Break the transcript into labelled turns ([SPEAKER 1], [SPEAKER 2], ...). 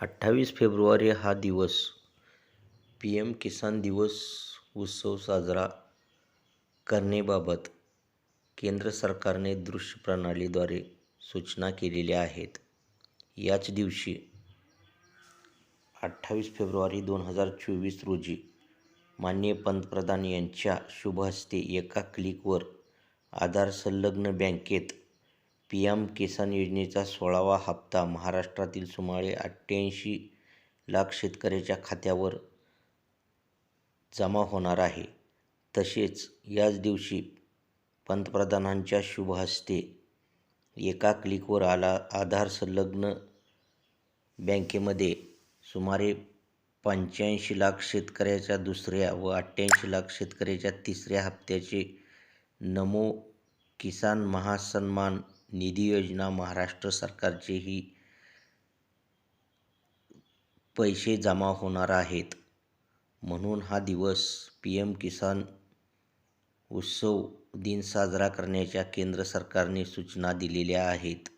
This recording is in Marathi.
[SPEAKER 1] अठ्ठावीस फेब्रुवारी हा दिवस. पी एम किसान दिवस उत्सव साजरा करण्याबाबत केंद्र सरकारने दृश्य प्रणालीद्वारे सूचना केलेल्या आहेत. याच दिवशी अठ्ठावीस फेब्रुवारी दोन हजार चोवीस रोजी माननीय पंतप्रधान यांच्या शुभ हस्ते एका क्लिकवर आधार संलग्न बँकेत पी एम किसान योजनेचा सोळावा हप्ता महाराष्ट्रातील सुमारे अठ्ठ्याऐंशी लाख शेतकऱ्यांच्या खात्यावर जमा होणार आहे. तसेच याच दिवशी पंतप्रधानांच्या शुभ हस्ते एका क्लिकवर आला आधार संलग्न बँकेमध्ये सुमारे पंच्याऐंशी लाख शेतकऱ्याच्या दुसऱ्या व अठ्ठ्याऐंशी लाख शेतकऱ्याच्या तिसऱ्या हप्त्याचे नमो किसान महासन्मान निधी योजना महाराष्ट्र सरकारचेही पैसे जमा होणार आहेत. म्हणून हा दिवस पी एम किसान उत्सव दिन साजरा करण्याच्या केंद्र सरकारने सूचना दिलेल्या आहेत.